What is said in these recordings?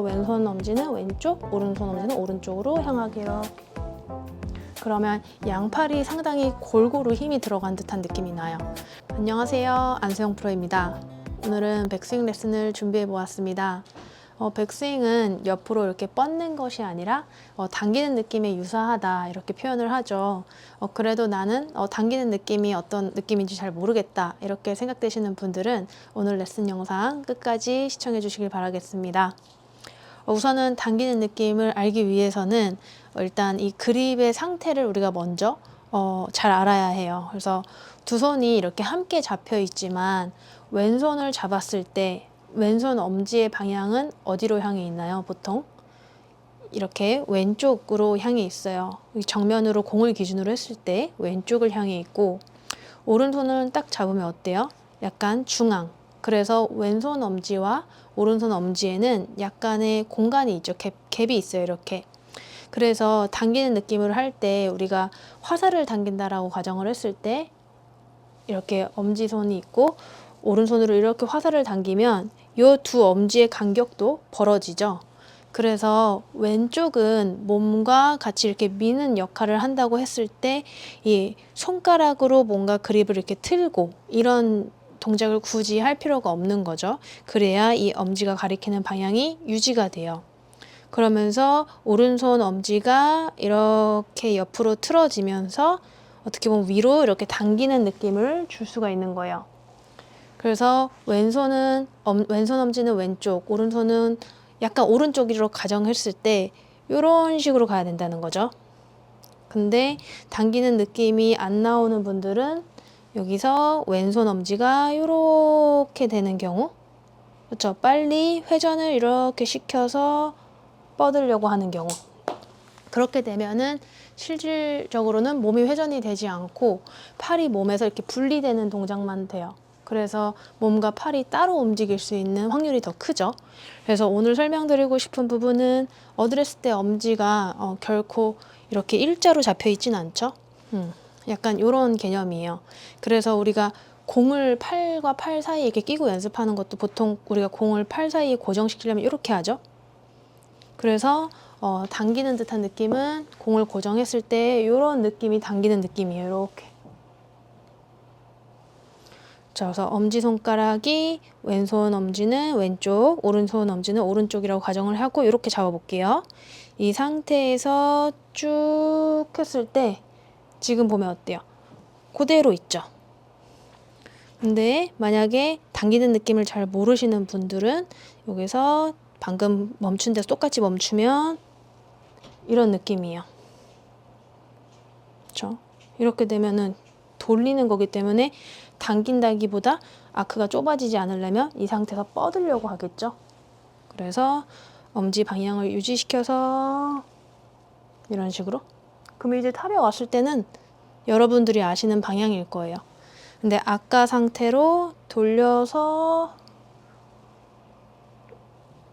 왼손 엄지는 왼쪽, 오른손 엄지는 오른쪽으로 향하게요. 그러면 양팔이 상당히 골고루 힘이 들어간 듯한 느낌이 나요. 안녕하세요. 안세영 프로입니다. 오늘은 백스윙 레슨을 준비해 보았습니다. 어, 백스윙은 옆으로 이렇게 뻗는 것이 아니라 어, 당기는 느낌에 유사하다 이렇게 표현을 하죠. 어, 그래도 나는 어, 당기는 느낌이 어떤 느낌인지 잘 모르겠다 이렇게 생각되시는 분들은 오늘 레슨 영상 끝까지 시청해 주시길 바라겠습니다. 어, 우선은 당기는 느낌을 알기 위해서는 일단 이 그립의 상태를 우리가 먼저 어, 잘 알아야 해요. 그래서 두 손이 이렇게 함께 잡혀 있지만 왼손을 잡았을 때 왼손 엄지의 방향은 어디로 향해 있나요? 보통 이렇게 왼쪽으로 향해 있어요. 이 정면으로 공을 기준으로 했을 때 왼쪽을 향해 있고 오른손을 딱 잡으면 어때요? 약간 중앙. 그래서 왼손 엄지와 오른손 엄지에는 약간의 공간이 있죠. 갭, 갭이 있어요. 이렇게. 그래서 당기는 느낌을 할때 우리가 화살을 당긴다라고 가정을 했을 때 이렇게 엄지손이 있고 오른손으로 이렇게 화살을 당기면 이 두 엄지의 간격도 벌어지죠. 그래서 왼쪽은 몸과 같이 이렇게 미는 역할을 한다고 했을 때 이 손가락으로 뭔가 그립을 이렇게 틀고 이런 동작을 굳이 할 필요가 없는 거죠. 그래야 이 엄지가 가리키는 방향이 유지가 돼요. 그러면서 오른손 엄지가 이렇게 옆으로 틀어지면서 어떻게 보면 위로 이렇게 당기는 느낌을 줄 수가 있는 거예요. 그래서 왼손은 엄, 왼손 엄지는 왼쪽, 오른손은 약간 오른쪽으로 가정했을 때 이런 식으로 가야 된다는 거죠. 근데 당기는 느낌이 안 나오는 분들은 여기서 왼손 엄지가 이렇게 되는 경우 그렇죠. 빨리 회전을 이렇게 시켜서 뻗으려고 하는 경우 그렇게 되면은 실질적으로는 몸이 회전이 되지 않고 팔이 몸에서 이렇게 분리되는 동작만 돼요. 그래서 몸과 팔이 따로 움직일 수 있는 확률이 더 크죠. 그래서 오늘 설명드리고 싶은 부분은 어드레스 때 엄지가 어, 결코 이렇게 일자로 잡혀 있진 않죠. 음, 약간 이런 개념이에요. 그래서 우리가 공을 팔과 팔 사이에 이렇게 끼고 연습하는 것도 보통 우리가 공을 팔 사이에 고정시키려면 이렇게 하죠. 그래서 어, 당기는 듯한 느낌은 공을 고정했을 때 이런 느낌이 당기는 느낌이에요. 이렇게. 자, 그래서 엄지 손가락이 왼손 엄지는 왼쪽, 오른손 엄지는 오른쪽이라고 가정을 하고 이렇게 잡아볼게요. 이 상태에서 쭉 했을 때 지금 보면 어때요? 그대로 있죠. 근데 만약에 당기는 느낌을 잘 모르시는 분들은 여기서 방금 멈춘 데서 똑같이 멈추면 이런 느낌이에요. 그렇죠? 이렇게 되면은 돌리는 거기 때문에 당긴다기보다 아크가 좁아지지 않으려면 이 상태에서 뻗으려고 하겠죠. 그래서 엄지 방향을 유지시켜서 이런 식으로. 그럼 이제 탑에 왔을 때는 여러분들이 아시는 방향일 거예요. 근데 아까 상태로 돌려서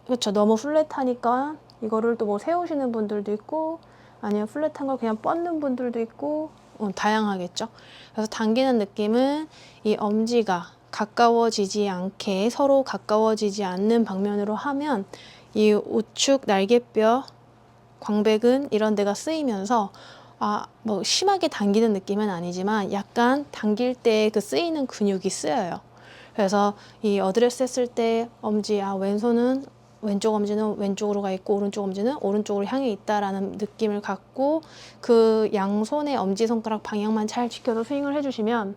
그렇죠. 너무 플랫하니까 이거를 또 뭐 세우시는 분들도 있고 아니면 플랫한 걸 그냥 뻗는 분들도 있고 어, 다양하겠죠. 그래서 당기는 느낌은 이 엄지가 가까워지지 않게 서로 가까워지지 않는 방면으로 하면 이 우측 날개뼈, 광배근 이런 데가 쓰이면서 아, 뭐 심하게 당기는 느낌은 아니지만 약간 당길 때 그 쓰이는 근육이 쓰여요. 그래서 이 어드레스 했을 때 엄지, 아, 왼손은 왼쪽 엄지는 왼쪽으로 가 있고 오른쪽 엄지는 오른쪽으로 향해 있다라는 느낌을 갖고 그 양손의 엄지 손가락 방향만 잘 지켜서 스윙을 해주시면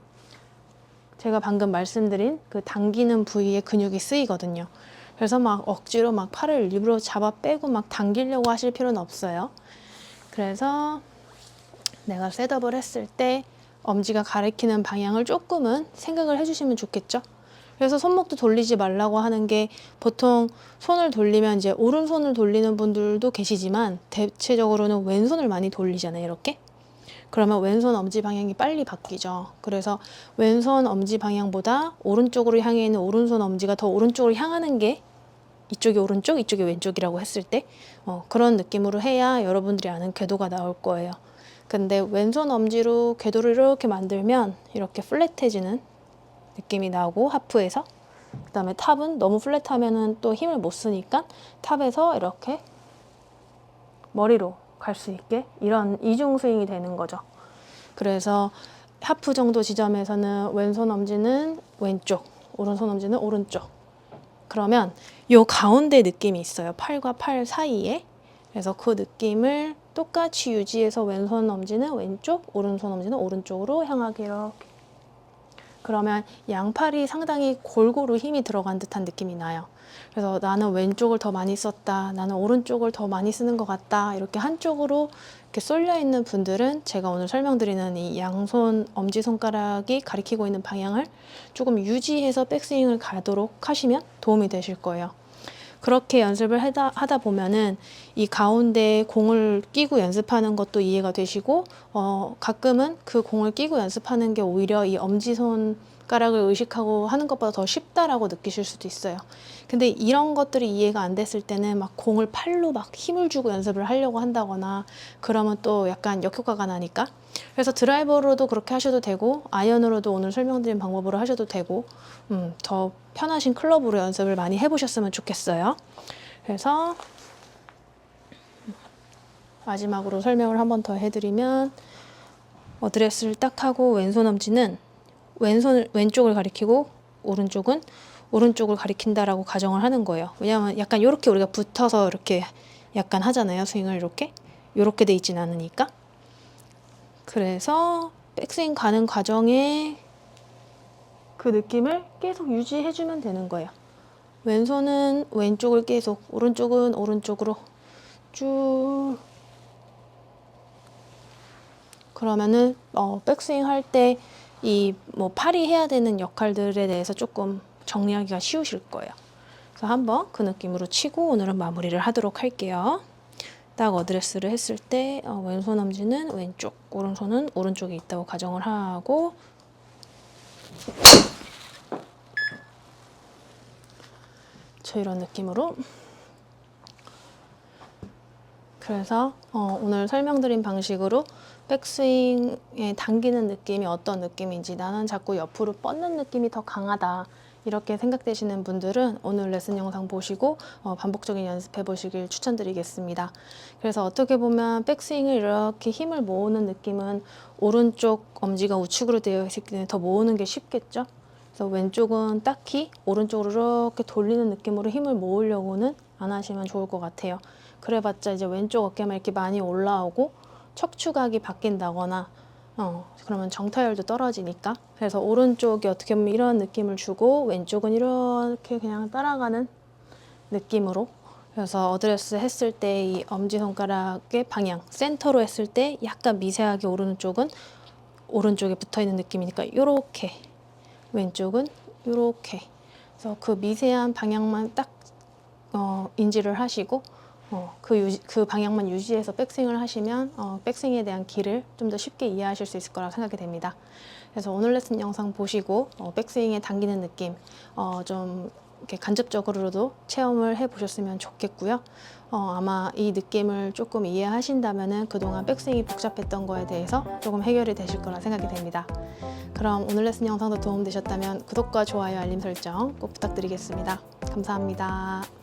제가 방금 말씀드린 그 당기는 부위의 근육이 쓰이거든요. 그래서 막 억지로 막 팔을 일부러 잡아 빼고 막 당기려고 하실 필요는 없어요. 그래서 내가 셋업을 했을 때 엄지가 가리키는 방향을 조금은 생각을 해주시면 좋겠죠. 그래서 손목도 돌리지 말라고 하는 게 보통 손을 돌리면 이제 오른손을 돌리는 분들도 계시지만 대체적으로는 왼손을 많이 돌리잖아요. 이렇게. 그러면 왼손 엄지 방향이 빨리 바뀌죠. 그래서 왼손 엄지 방향보다 오른쪽으로 향해 있는 오른손 엄지가 더 오른쪽으로 향하는 게 이쪽이 오른쪽, 이쪽이 왼쪽이라고 했을 때 어, 그런 느낌으로 해야 여러분들이 아는 궤도가 나올 거예요. 근데 왼손 엄지로 궤도를 이렇게 만들면 이렇게 플랫해지는 느낌이 나고 하프에서 그 다음에 탑은 너무 플랫하면은 또 힘을 못 쓰니까 탑에서 이렇게 머리로 갈 수 있게 이런 이중 스윙이 되는 거죠. 그래서 하프 정도 지점에서는 왼손 엄지는 왼쪽, 오른손 엄지는 오른쪽. 그러면 요 가운데 느낌이 있어요. 팔과 팔 사이에. 그래서 그 느낌을 똑같이 유지해서 왼손 엄지는 왼쪽, 오른손 엄지는 오른쪽으로 향하게 이렇게. 그러면 양팔이 상당히 골고루 힘이 들어간 듯한 느낌이 나요. 그래서 나는 왼쪽을 더 많이 썼다, 나는 오른쪽을 더 많이 쓰는 것 같다, 이렇게 한쪽으로 이렇게 쏠려 있는 분들은 제가 오늘 설명드리는 이 양손 엄지 손가락이 가리키고 있는 방향을 조금 유지해서 백스윙을 가도록 하시면 도움이 되실 거예요. 그렇게 연습을 하다, 하다 보면은 이 가운데 공을 끼고 연습하는 것도 이해가 되시고 어, 가끔은 그 공을 끼고 연습하는 게 오히려 이 엄지손 가락을 의식하고 하는 것보다 더 쉽다라고 느끼실 수도 있어요. 근데 이런 것들이 이해가 안 됐을 때는 막 공을 팔로 막 힘을 주고 연습을 하려고 한다거나 그러면 또 약간 역효과가 나니까 그래서 드라이버로도 그렇게 하셔도 되고 아이언으로도 오늘 설명드린 방법으로 하셔도 되고 음, 더 편하신 클럽으로 연습을 많이 해보셨으면 좋겠어요. 그래서 마지막으로 설명을 한 번 더 해드리면 어드레스를 딱 하고 왼손 엄지는 왼손 왼쪽을 가리키고 오른쪽은 오른쪽을 가리킨다라고 가정을 하는 거예요. 왜냐하면 약간 이렇게 우리가 붙어서 이렇게 약간 하잖아요. 스윙을 이렇게 이렇게 돼 있진 않으니까. 그래서 백스윙 가는 과정에 그 느낌을 계속 유지해주면 되는 거예요. 왼손은 왼쪽을 계속, 오른쪽은 오른쪽으로 쭉. 그러면은 어, 백스윙 할 때 이 뭐 팔이 해야 되는 역할들에 대해서 조금 정리하기가 쉬우실 거예요. 그래서 한번 그 느낌으로 치고 오늘은 마무리를 하도록 할게요. 딱 어드레스를 했을 때 어, 왼손 엄지는 왼쪽, 오른손은 오른쪽에 있다고 가정을 하고 저 이런 느낌으로 그래서 어, 오늘 설명드린 방식으로 백스윙에 당기는 느낌이 어떤 느낌인지 나는 자꾸 옆으로 뻗는 느낌이 더 강하다 이렇게 생각되시는 분들은 오늘 레슨 영상 보시고 어, 반복적인 연습해 보시길 추천드리겠습니다. 그래서 어떻게 보면 백스윙을 이렇게 힘을 모으는 느낌은 오른쪽 엄지가 우측으로 되어 있기 때문에 더 모으는 게 쉽겠죠. 그래서 왼쪽은 딱히 오른쪽으로 이렇게 돌리는 느낌으로 힘을 모으려고는 안 하시면 좋을 것 같아요. 그래봤자 이제 왼쪽 어깨만 이렇게 많이 올라오고 척추각이 바뀐다거나 어, 그러면 정타율도 떨어지니까. 그래서 오른쪽이 어떻게 보면 이런 느낌을 주고 왼쪽은 이렇게 그냥 따라가는 느낌으로. 그래서 어드레스 했을 때 이 엄지손가락의 방향, 센터로 했을 때 약간 미세하게 오르는 쪽은 오른쪽에 붙어 있는 느낌이니까 이렇게 왼쪽은 이렇게. 그래서 그 미세한 방향만 딱 어, 인지를 하시고 어, 그, 유지, 그 방향만 유지해서 백스윙을 하시면 어, 백스윙에 대한 길을 좀 더 쉽게 이해하실 수 있을 거라고 생각이 됩니다. 그래서 오늘 레슨 영상 보시고 어, 백스윙에 당기는 느낌 어, 좀 이렇게 간접적으로도 체험을 해보셨으면 좋겠고요. 어, 아마 이 느낌을 조금 이해하신다면은 그동안 백스윙이 복잡했던 거에 대해서 조금 해결이 되실 거라 생각이 됩니다. 그럼 오늘 레슨 영상도 도움되셨다면 구독과 좋아요, 알림 설정 꼭 부탁드리겠습니다. 감사합니다.